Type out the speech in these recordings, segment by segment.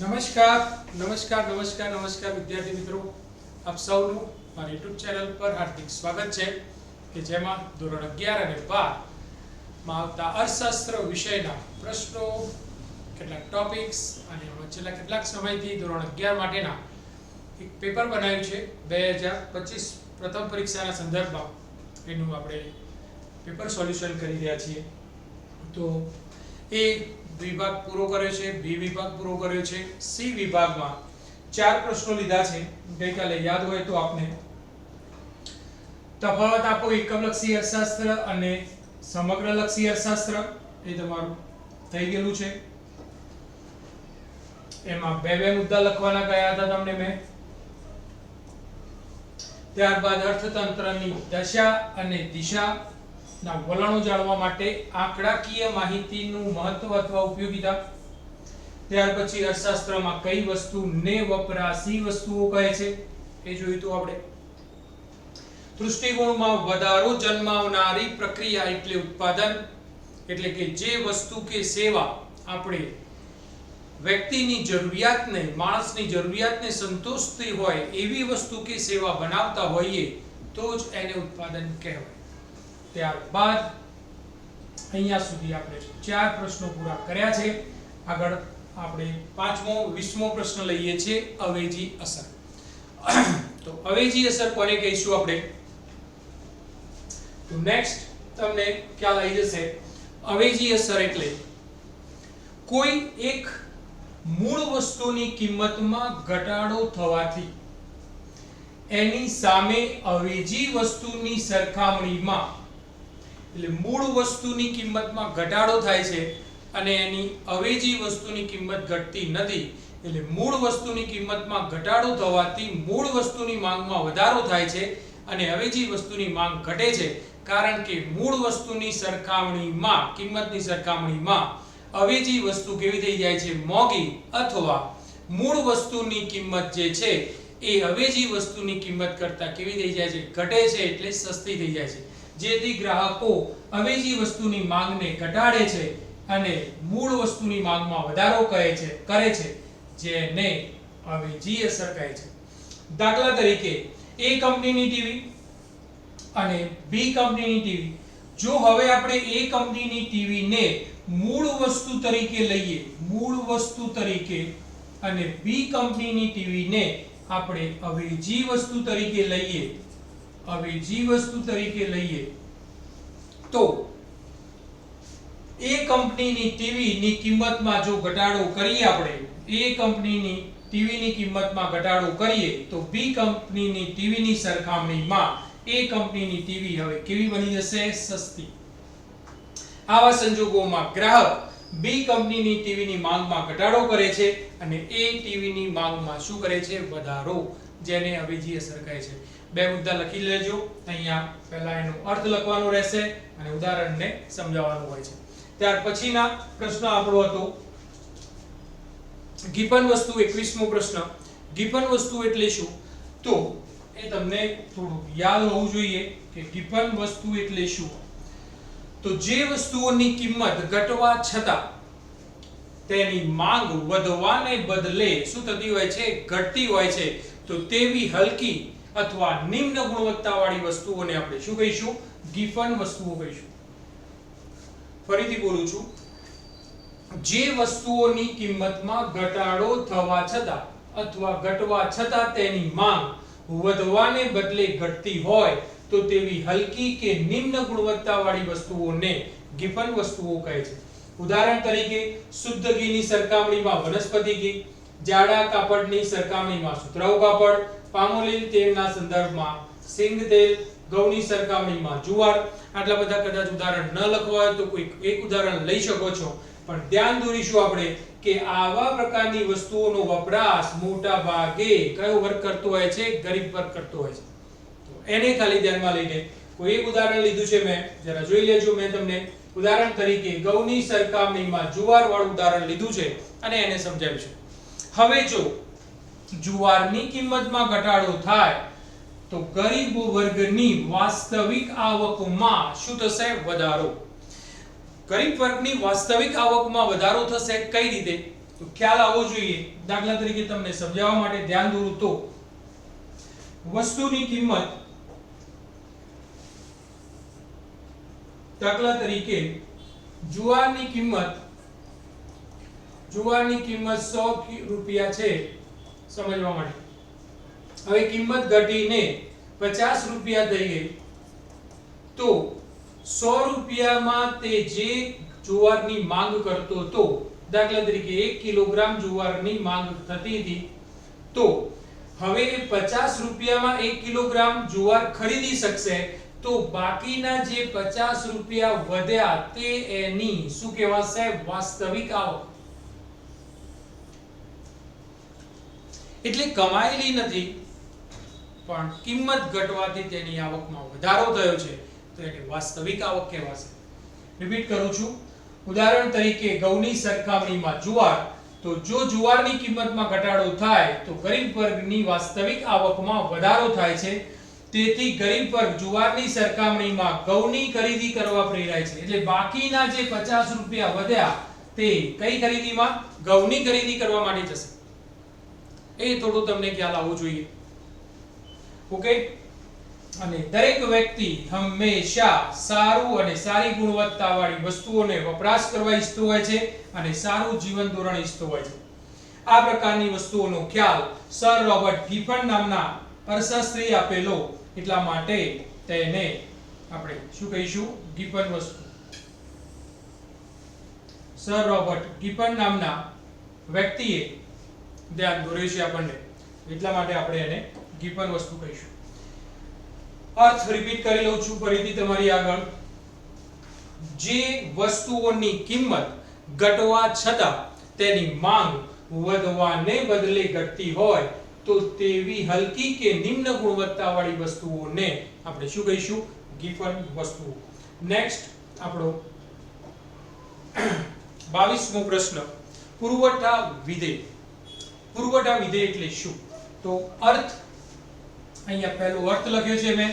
નમસ્કાર નમસ્કાર નમસ્કાર નમસ્કાર વિદ્યાર્થી મિત્રો. આપ સૌનું મારી યુટ્યુબ ચેનલ પર હાર્દિક સ્વાગત છે કે જેમાં ધોરણ અગિયાર અને બારમાં આવતા અર્થશાસ્ત્ર વિષયના પ્રશ્નો, કેટલાક ટોપિક્સ અને છેલ્લા કેટલાક સમયથી ધોરણ અગિયાર માટેના એક પેપર બનાવ્યું છે બે હજાર પચીસ પ્રથમ પરીક્ષાના સંદર્ભમાં. એનું આપણે પેપર સોલ્યુશન કરી રહ્યા છીએ. તો એ વિભાગ પૂરો કર્યો છે, બી વિભાગ પૂરો કર્યો છે, સી વિભાગમાં ચાર પ્રશ્નો લીધા છે. ગઈકાલે યાદ હોય તો આપને તફાવત આપો. એકમલક્ષી અર્થશાસ્ત્ર અને સમગ્રલક્ષી અર્થશાસ્ત્ર એ તમારું થઈ ગયેલું છે. એમાં બે બે મુદ્દા લખવાના કયા હતા તમને મેં. ત્યારબાદ અર્થતંત્રની દશા અને દિશા. ના, વલણો જાણવા માટે આંકડાકીય માહિતીનું મહત્વ અથવા ઉપયોગિતા? ત્યાર પછી અર્થશાસ્ત્રમાં કઈ વસ્તુ ને વપરાશી વસ્તુઓ કહે છે? એ જોયું તો આપણે. દૃષ્ટિકોણમાં વધારો જન્માવનારી પ્રક્રિયા એટલે ઉત્પાદન, એટલે કે જે વસ્તુ કે સેવા આપણે વ્યક્તિની જરૂરિયાતને, માણસની જરૂરિયાતને સંતોષતી હોય એવી વસ્તુ કે સેવા બનાવતા હોઈએ તો જ એને ઉત્પાદન કહેવાય. ત્યારબાદ અહીંયા સુધી આપણે ચાર પ્રશ્નો પૂરા કર્યા છે. આગળ આપણે પાંચમો, વીસમો પ્રશ્ન લઈએ છીએ, અવેજી અસર. તો અવેજી અસર કોને કહીશું આપણે? તો નેક્સ્ટ તમને ખ્યાલ આવી જશે. અવેજી અસર એટલે કોઈ એક મૂળ વસ્તુની કિંમતમાં ઘટાડો થવાથી એની સામે અવેજી વસ્તુની સરખામણીમાં એટલે મૂળ વસ્તુની કિંમતમાં ઘટાડો થાય છે અને એની અવેજી વસ્તુની કિંમત ઘટતી નથી. એટલે મૂળ વસ્તુની કિંમતમાં ઘટાડો થવાથી મૂળ વસ્તુની માંગમાં વધારો થાય છે અને અવેજી વસ્તુની માંગ ઘટે છે. કારણ કે મૂળ વસ્તુની સરખામણીમાં, કિંમતની સરખામણીમાં અવેજી વસ્તુ કેવી થઈ જાય છે? મોંઘી અથવા મૂળ વસ્તુની કિંમત જે છે એ અવેજી વસ્તુની કિંમત કરતાં કેવી થઈ જાય છે? ઘટે છે એટલે સસ્તી થઈ જાય છે. જેથી ગ્રાહકો અવેજી વસ્તુની માંગને ઘટાડે છે અને મૂળ વસ્તુની માંગમાં વધારો કહે છે, કરે છે, જેને અવેજી અસર કહે છે. દાખલા તરીકે, એ કંપનીની ટીવી અને બી કંપનીની ટીવી. જો હવે આપણે એ કંપનીની ટીવીને મૂળ વસ્તુ તરીકે લઈએ, મૂળ વસ્તુ તરીકે અને બી કંપનીની ટીવીને આપણે અવેજી વસ્તુ તરીકે લઈએ અવેજી વસ્તુ તરીકે લઈએ, તો એ કંપનીની ટીવીની કિંમતમાં જો ઘટાડો કરીએ આપણે, એ કંપનીની ટીવીની કિંમતમાં ઘટાડો કરીએ, તો બી કંપનીની ટીવીની સરખામણીમાં એ કંપનીની ટીવી હવે કેવી બની જશે? સસ્તી. આવા સંજોગોમાં ગ્રાહક બી કંપનીની ટીવીની માંગમાં ઘટાડો કરે છે અને એ ટીવીની માંગમાં શું કરે છે? વધારો, જેને અવેજી અસર કહે છે. બે મુદ્દા લખી લેજો. અહીંયા પહેલા એનો અર્થ લખવાનો રહેશે અને ઉદાહરણને સમજાવવાનું હોય છે. ત્યાર પછીના પ્રશ્ન આપણો હતો. ગીપન વસ્તુ 21મો પ્રશ્ન. ગીપન વસ્તુ એટલે શું? તો એ તમને થોડું યાદ હોવું જોઈએ કે ગીપન વસ્તુ એટલે શું? તો જે વસ્તુઓની કિંમત ઘટવા છતાં તેની માંગ વધવાને બદલે શું થતી હોય છે? ઘટતી હોય છે. તો તેવી હલકી અથવા નિમ્ન ગુણવત્તાવાળી વસ્તુઓને આપણે શું કહીશું? ગિફન વસ્તુઓ કહીશું. ફરીથી બોલું છું. જે વસ્તુઓની કિંમતમાં ઘટાડો થવા છતાં અથવા ઘટવા છતાં તેની માંગ વધવાને બદલે ઘટતી હોય, તો તેવી હલકી કે નિમ્ન ગુણવત્તાવાળી વસ્તુઓને ગિફન વસ્તુઓ કહે છે. ઉદાહરણ તરીકે, શુદ્ધ ઘીની સરખામણીમાં વનસ્પતિ ઘી, જાડા કાપડની સરખામણીમાં સુતરાઉ કાપડ પામોલીન તેલના સંદર્ભમાં સિંગ તેલ ઘઉંની સરખામણીમાં જુવાર, આટલા બધા કદાચ ઉદાહરણ ન લખવા હોય તો કોઈ એક ઉદાહરણ લઈ શકો છો. પણ ધ્યાન દોરીશું આપણે કે આવા પ્રકારની વસ્તુઓનો વપરાશ મોટા ભાગે કયો વર્ગ કરતો હોય છે? ગરીબ વર્ગ કરતો હોય છે. તો એને ખાલી ધ્યાનમાં લઈને કોઈ એક ઉદાહરણ લીધું છે મેં. જરા જોઈ લેજો મેં તમને. ઉદાહરણ તરીકે ઘઉંની સરખામણીમાં જુવાર વાળું ઉદાહરણ લીધું છે અને એને સમજાવ્યું છે. હવે જો જુવારની કિંમતમાં ઘટાડો થાય, તો ગરીબ વર્ગની વાસ્તવિક આવકમાં શું થશે? વધારો. ગરીબ વર્ગની વાસ્તવિક આવકમાં વધારો થશે કઈ રીતે? તો ખ્યાલ આવવો જોઈએ. દાખલા તરીકે તમને સમજાવવા માટે ધ્યાન દોરું તો, વસ્તુની કિંમત દાખલા તરીકે જુવારની કિંમત જુવારની કિંમત સો રૂપિયા છે. સમજવા માટે. હવે કિંમત ઘટીને 50 રૂપિયા થઈ ગઈ. તો 100 રૂપિયામાં તે જે જુવારની માંગ કરતો હતો, દાખલા તરીકે 1 કિલોગ્રામ જુવારની માંગ થતી હતી, તો હવે એ 50 રૂપિયામાં 1 કિલોગ્રામ જુવાર ખરીદી શકશે, તો બાકીના જે 50 રૂપિયા વધ્યા તે એની, શું કહેવાશે વાસ્તવિક આવક. એટલે કમાયેલી નથી. પણ કિંમત ઘટવાથી તેની આવકમાં વધારો થયો છે. તો એને વાસ્તવિક આવક કહેવાશે. રિપીટ કરું છું. ઉદાહરણ તરીકે ઘઉંની સરખામણીમાં જુવાર. તો જો જુવારની કિંમતમાં ઘટાડો થાય, તો ગરીબ વર્ગની વાસ્તવિક આવકમાં વધારો થાય છે. તેથી ગરીબ વર્ગ જુવારની સરખામણીમાં ઘઉંની ખરીદી કરવા પ્રેરાય છે. એટલે બાકીના જે 50 રૂપિયા વધ્યા, તે કઈ ખરીદીમાં? ઘઉંની ખરીદી કરવા માટે જશે. એ થોડું તમને ખ્યાલ આવવું જોઈએ. ઓકે અને દરેક વ્યક્તિ હંમેશા સારું અને સારી ગુણવત્તાવાળી વસ્તુઓને વપરાશ કરવા ઈચ્છતો હોય છે અને સારું જીવન ધોરણ ઈચ્છતો હોય છે. આ પ્રકારની વસ્તુઓનો ખ્યાલ સર રોબર્ટ ગિફન નામના અર્થશાસ્ત્રી આપેલો એટલા માટે તેને આપણે શું કહીશું? ગિફન વસ્તુ. સર રોબર્ટ ગિફન નામના વ્યક્તિએ ધ્યાન દોરે છે આપણને. એટલા માટે આપણે એને ગિફન વસ્તુ કહીશું. અર્થ રિપીટ કરી લઉં છું, ફરીથી તમારી આગળ. જે વસ્તુઓની કિંમત ઘટવા છતાં તેની માંગ વધવાને બદલે ઘટતી હોય, તો તેવી હલકી કે નિમ્ન ગુણવત્તાવાળી વસ્તુઓને આપણે શું કહીશું? ગિફન વસ્તુઓ. નેક્સ્ટ આપણો 22મો પ્રશ્ન. પુરવઠા વિધેય. પુરવઠા વિધેય એટલે શું? તો અર્થ, અહીંયા પહેલો અર્થ લખ્યો છે મેં.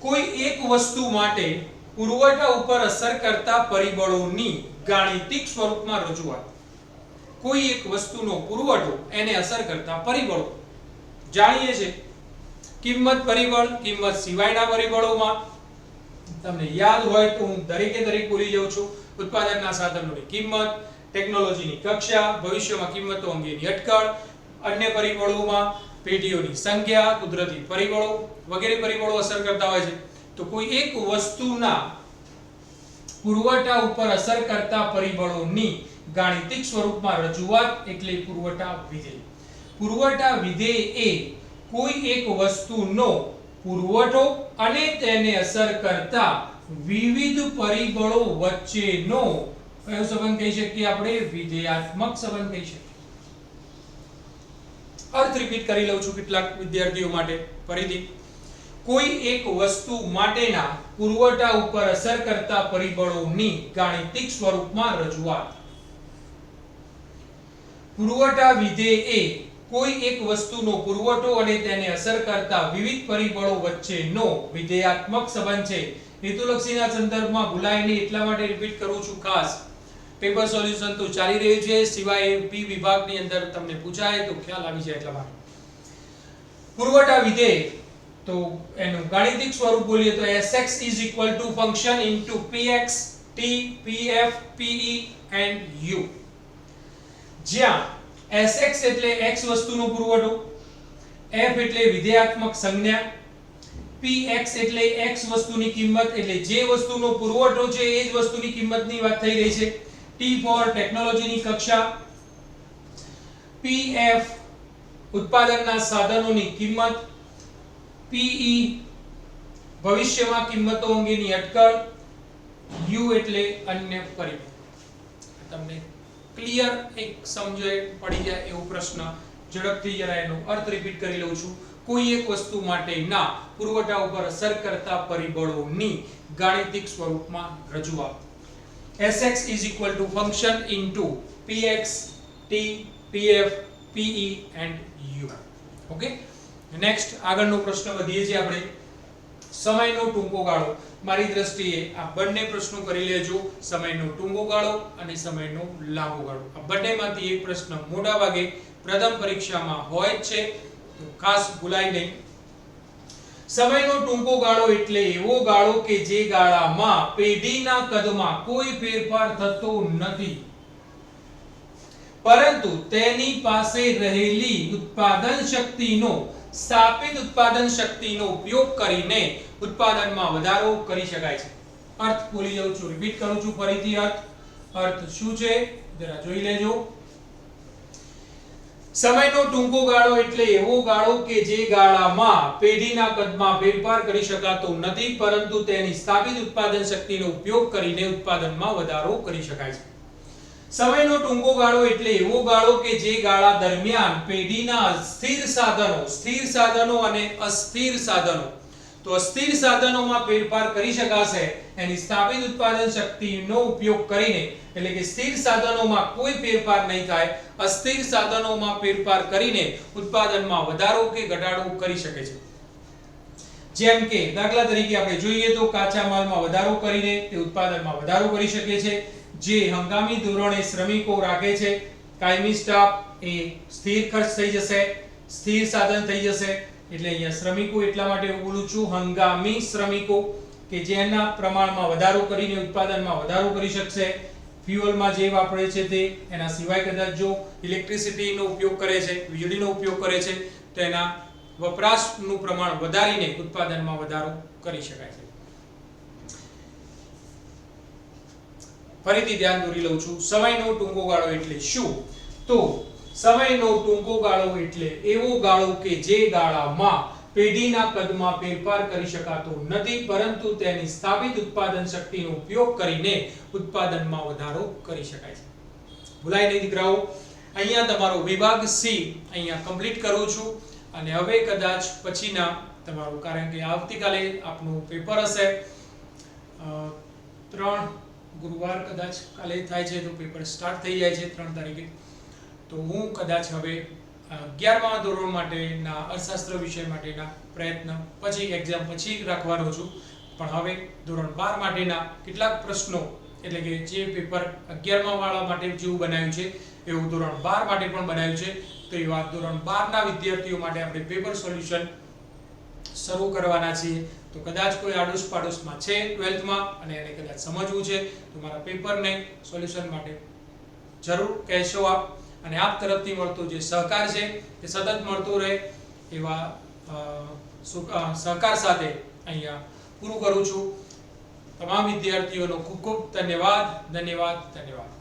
કોઈ એક વસ્તુ માટે પુરવઠા ઉપર અસર કરતા પરિબળોની ગાણિતિક સ્વરૂપમાં રજૂઆત. કોઈ એક વસ્તુનો પુરવઠો એને અસર કરતા પરિબળો. જાણીએ છે, કિંમત પરિબળ, કિંમત સિવાયના પરિબળોમાં. તમને યાદ હોય તો હું દરેકે દરેક ભૂલી જાઉં છું. ઉત્પાદનના સાધનોની કિંમત ટેકનોલોજીની કક્ષા, ભવિષ્યમાં કિંમતો અંગેની અટકળ, અન્ય પરિબળોમાં પેઢીઓની સંખ્યા, કુદરતી પરિબળો વગેરે પરિબળો અસર કરતા હોય છે. તો કોઈ એક વસ્તુના પુરવઠા ઉપર અસર કરતા પરિબળોની ગાણિતિક સ્વરૂપમાં રજૂઆત એટલે પુરવઠા વિધેય. પુરવઠા વિધેય એ કોઈ એક વસ્તુનો પુરવઠો અને તેને અસર કરતા વિવિધ પરિબળો વચ્ચેનો કયો સંબંધ કહી શકીએ આપણે, વિધેયાત્મક સંબંધ કહી શકીએ. અર્થ રિપીટ કરી લઉં છું કેટલાક વિદ્યાર્થીઓ માટે ફરીથી. કોઈ એક વસ્તુ માટેના પુરવઠા ઉપર અસર કરતા પરિબળોની ગાણિતિક સ્વરૂપમાં રજૂઆત. પુરવઠા વિધેય એ કોઈ એક વસ્તુનો પુરવઠો અને તેને અસર કરતા વિવિધ પરિબળો વચ્ચેનો વિધેયાત્મક સંબંધ છે. હેતુલક્ષીના સંદર્ભમાં ભૂલાય નહીં એટલા માટે રિપીટ કરું છું ખાસ. પેપર સોલ્યુશન તો ચાલી રહ્યું છે. સિવાય એમપી વિભાગની અંદર તમને પૂછાય તો ખ્યાલ આવી જાય એટલા માટે. પુરવઠા વિધેય તો એનું ગાણિતિક સ્વરૂપ બોલીએ તો sx function into px t pf pe and u. જ્યાં sx એટલે x વસ્તુનો પુરવઠો, f એટલે વિધેયાત્મક સંજ્ઞા px એટલે x વસ્તુની કિંમત, એટલે જે વસ્તુનો પુરવઠો છે એ જ વસ્તુની કિંમતની વાત થઈ રહી છે. T ફોર ટેકનોલોજીની કક્ષા. પીએફ ઉત્પાદનના સાધનોની કિંમત. પીઈ ભવિષ્યમાં કિંમતો અંગેની અટકળ. યુ એટલે અન્ય પરિબળ. તમને ક્લિયર એક સમજે પડી જાય એવો પ્રશ્ન. ઝડપથી જરા એનો અર્થ રિપીટ કરી લઉં છું. કોઈ એક વસ્તુ માટે ના, પુરવઠા ઉપર અસર કરતા પરિબળોની ગાણિતિક સ્વરૂપમાં રજૂઆત. Sx is equal to function into Px, T, Pf, Pe and U. Okay next આગળનો પ્રશ્ન વધીએ છીએ આપણે. સમયનો ટૂંકો ગાળો. મારી દ્રષ્ટિએ આ બંને પ્રશ્નો કરી લેજો. સમયનો ટૂંકો ગાળો અને સમયનો લાંબો ગાળો. આ બંનેમાંથી એક પ્રશ્ન મોટા ભાગે પ્રથમ પરીક્ષામાં હોય જ છે. તો ખાસ ભૂલાય નહીં. સમયનો ટૂંકો ગાળો એટલે એવો ગાળો કે જે ગાળામાં પેઢીના કદમાં કોઈ ફેરફાર થતો નથી. પરંતુ તેની પાસે રહેલી ઉત્પાદન શક્તિનો, સ્થાપિત ઉત્પાદન શક્તિનો ઉપયોગ કરીને ઉત્પાદનમાં વધારો કરી શકાય છે. અર્થ બોલી જાઉં છું. રિપીટ કરું છું. ફરીથી અર્થ. અર્થ શું છે? જરા જોઈ લેજો. સમયનો ટૂંકો ગાળો એટલે એવો ગાળો કે જે ગાળામાં પેઢીના કદમાં ફેરફાર કરી શકાતો નથી, પરંતુ તેની સ્થાપિત ઉત્પાદન શક્તિનો ઉપયોગ કરીને ઉત્પાદનમાં વધારો કરી શકાય છે. સમયનો ટૂંકો ગાળો એટલે એવો ગાળો કે જે ગાળા દરમિયાન પેઢીના સ્થિર સાધનો સ્થિર સાધનો અને અસ્થિર સાધનો તો અસ્થિર સાધનોમાં ફેરફાર કરી શકાશે. એની સ્થાપિત ઉત્પાદન શક્તિનો ઉપયોગ કરીને, એટલે કે સ્થિર સાધનોમાં કોઈ ફેરફાર નહીં થાય, અસ્થિર સાધનોમાં ફેરફાર કરીને ઉત્પાદનમાં વધારો કે ઘટાડો કરી શકે છે. જેમ કે, દાખલા તરીકે આપણે જોઈએ તો કાચા માલમાં વધારો કરીને તે ઉત્પાદનમાં વધારો કરી શકે છે. જે હંગામી ધોરણે શ્રમિકો રાખે છે. કાયમી સ્ટાફ એ સ્થિર ખર્ચ થઈ જશે, સ્થિર સાધન થઈ જશે એટલે અહીંયા શ્રમિકો એટલા માટે હું બોલું છું, હંગામી શ્રમિકો કે જેના પ્રમાણમાં વધારો કરીને ઉત્પાદનમાં વધારો કરી શકશે. ફ્યુઅલમાં જે વાપરે છે તે, એના સિવાય કદાચ જો ઇલેક્ટ્રિસિટીનો ઉપયોગ કરે છે, વીજળીનો ઉપયોગ કરે છે, તો એના વપરાશનું પ્રમાણ વધારીને ઉત્પાદનમાં વધારો કરી શકાય છે. ફરીથી ધ્યાન દોરી લઉં છું. સમયનો ટૂંકો ગાળો એટલે શું? તો સમયનો ટૂંકો ગાળો એટલે એવો ગાળો કે જે ગાળામાં પેઢીના કદમાં ફેરફાર કરી શકાતો નથી, પરંતુ તેની સ્થાપિત ઉત્પાદન શક્તિનો ઉપયોગ કરીને ઉત્પાદનમાં વધારો કરી શકાય છે. ભૂલાય નહીં દીકરાઓ, અહીંયા તમારો વિભાગ સી અહીંયા કમ્પ્લીટ કરું છું અને હવે કદાચ પછીના તમારું, કારણ કે આવતીકાલે આપનું પેપર હશે. ત્રણ ગુરુવાર કદાચ કાલે થાય છે તો પેપર સ્ટાર્ટ થઈ જાય છે ત્રણ તારીખે. તો હું કદાચ હવે અગિયારમા ધોરણ માટેના અર્થશાસ્ત્ર વિષય માટેના પ્રયત્ન, પછી એક્ઝામ પછી રાખવાનો છું. પણ હવે ધોરણ બાર માટેના કેટલાક પ્રશ્નો, એટલે કે જે પેપર અગિયારમા વાળા માટે જેવું બનાવ્યું છે, એવું ધોરણ બાર માટે પણ બનાવ્યું છે. તો એવા ધોરણ બારના વિદ્યાર્થીઓ માટે આપણે પેપર સોલ્યુશન શરૂ કરવાના છીએ. તો કદાચ કોઈ આડોશ પાડોશમાં છે ટ્વેલ્થમાં અને એને કદાચ સમજવું છે, તો મારા પેપરને સોલ્યુશન માટે જરૂર કહેશો આપ. અને આપ તરફથી મળતો જે સહકાર છે, તે સતત મળતો રહે એવા સહકાર સાથે અહીંયા પૂરું કરું છું. તમામ વિદ્યાર્થીઓનો ખૂબ ખૂબ ધન્યવાદ ધન્યવાદ ધન્યવાદ.